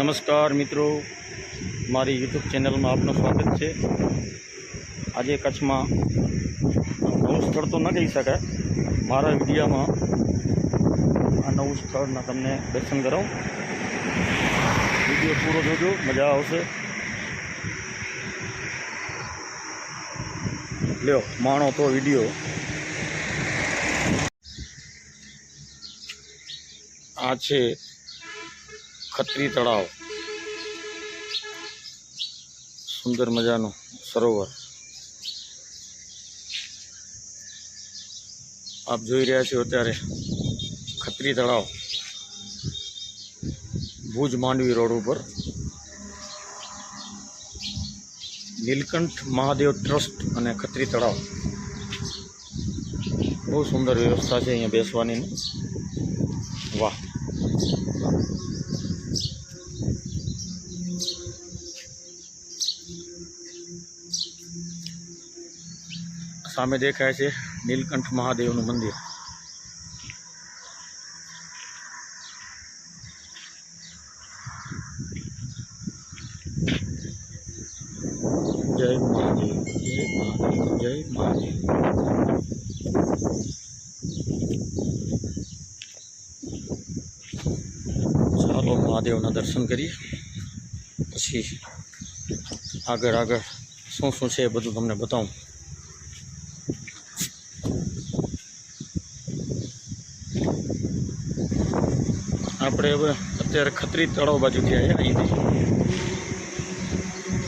નમસ્કાર મિત્રો. મારી યુટ્યુબ ચેનલમાં આપનું સ્વાગત છે. આજે કચ્છમાં નવું સ્થળ તો ન કહી શકાય. મારા વિડીયામાં આ નવું સ્થળના તમને દર્શન કરાવું. વીડિયો પૂરો જોજો, મજા આવશે. લ્યો, માણો તો વીડિયો. આ છે ખત્રી તળાવ. સુંદર મજાનું સરોવર. આપ જોઈ રહ્યા છો અત્યારે ખત્રી તળાવ. ભુજ માંડવી રોડ ઉપર. નીલકંઠ મહાદેવ ટ્રસ્ટ અને ખત્રી તળાવ. બહુ સુંદર વ્યવસ્થા છે અહીંયા બેસવાની. વાહ. સામે દેખાય છે નીલકંઠ મહાદેવનું મંદિર જય મહાદેવ જય મહાદેવ જય મહાદેવ ચાલો મહાદેવના દર્શન કરીએ પછી આગળ આગળ શું શું છે એ બધું તમને બતાવું. આપણે અત્યારે ખત્રી તળાવ બાજુથી આવ્યા અહીંથી.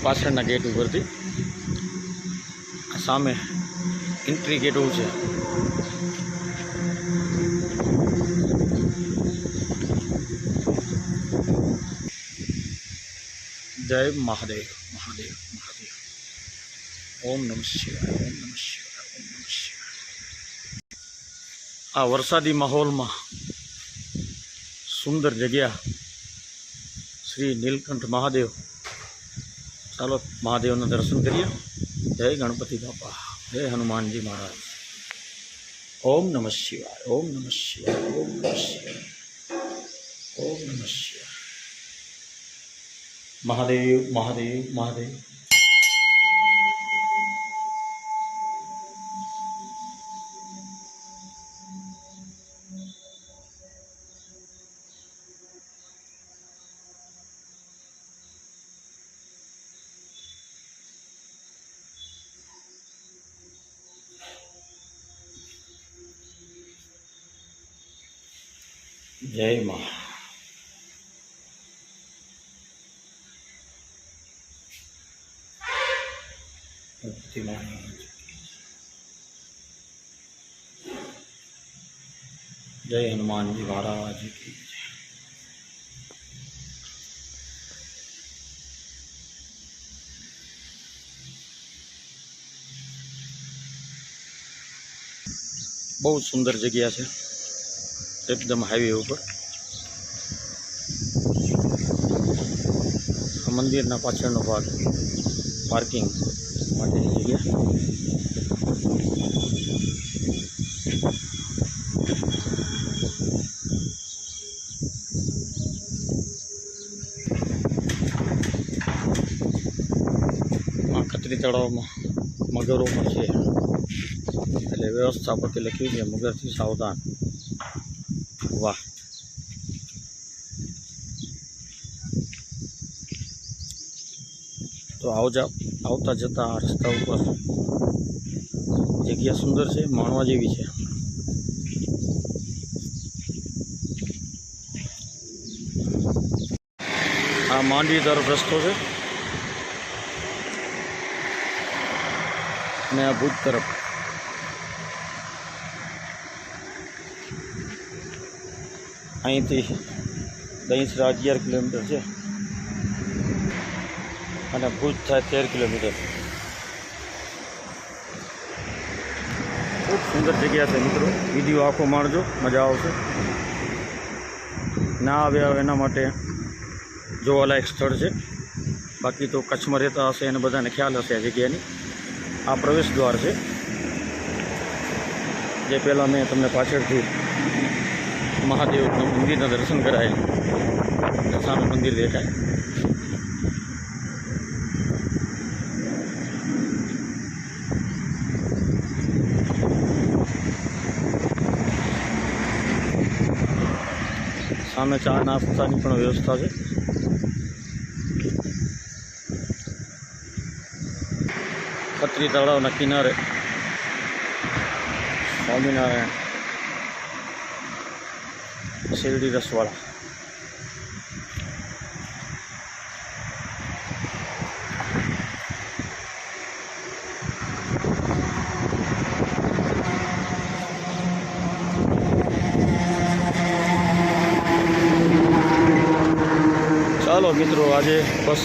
પાછળના ગેટ ઉપરથી. સામે એન્ટ્રી ગેટ છે. જય મહાદેવ મહાદેવ મહાદેવ. ઓમ નમ શિવાય, ઓમ નમ શિવાય, ઓમ નમ શિવાય. આ વરસાદી માહોલમાં સુંદર જગ્યા. શ્રી નીલકંઠ મહાદેવ. ચાલો મહાદેવના દર્શન કરીએ. જય ગણપતિ બાપા. જય હનુમાનજી મહારાજ. ઓમ નમઃ શિવાય. ઓમ નમઃ શિવાય. ઓમ નમઃ શિવાય. ઓમ નમઃ શિવાય. મહાદેવ મહાદેવ મહાદેવ. જય મા જય હનુમાનજી મહારાજ કી બહુ સુંદર જગ્યા છે એકદમ હાઈવે ઉપર. મંદિરના પાછળનો ભાગ પાર્કિંગ માટેની જગ્યા. આ ખત્રી તળાવમાં મગરો પણ છે. એટલે વ્યવસ્થા પરથી લખ્યું છે, મગરથી સાવધાન. વાહ. તો આવજા આવતા જતા આ રસ્તા ઉપર જગ્યા સુંદર છે, માણવા જેવી છે. આ માંડવી તરફ રસ્તો છે. અને આ ભુજ તરફ. અહીંથી દહીંસરા અગિયાર કિલોમીટર છે. અને ભુજ થાય તેર કિલોમીટર. ખૂબ સુંદર જગ્યા છે મિત્રો. વીડિયો આખો માણજો. મજા આવશે. ના આવ્યા એના માટે જોવાલાયક સ્થળ છે. બાકી તો કચ્છમાં રહેતા હશે એને બધાને ખ્યાલ હશે આ જગ્યાની. આ પ્રવેશ દ્વાર છે. જે પહેલાં મેં તમને પાછળથી મહાદેવના મંદિરના દર્શન કરાય સામે મંદિર દેખાય. સામે ચા નાસ્તાની પણ વ્યવસ્થા છે. ખત્રી તળાવના કિનારે સ્વામિનારાયણ. શેરડી રસવાળા. ચાલો મિત્રો, આજે બસ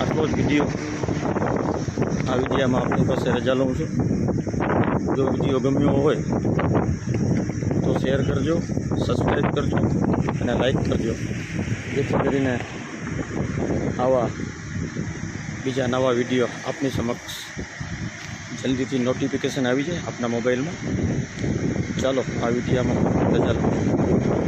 આટલો જ વીડિયો આ વિડીયામાં આપણી પાસે રજા લઉં છું. જો વીડિયો ગમ્યો હોય શેર કરજો સબસ્ક્રાઈબ કરજો અને લાઈક કરજો. જેથી કરીને આવા બીજા નવા વીડિયો આપની સમક્ષ જલ્દીથી નોટિફિકેશન આવી જાય આપના મોબાઈલમાં ચાલો, આ વિડીયામાં લઉં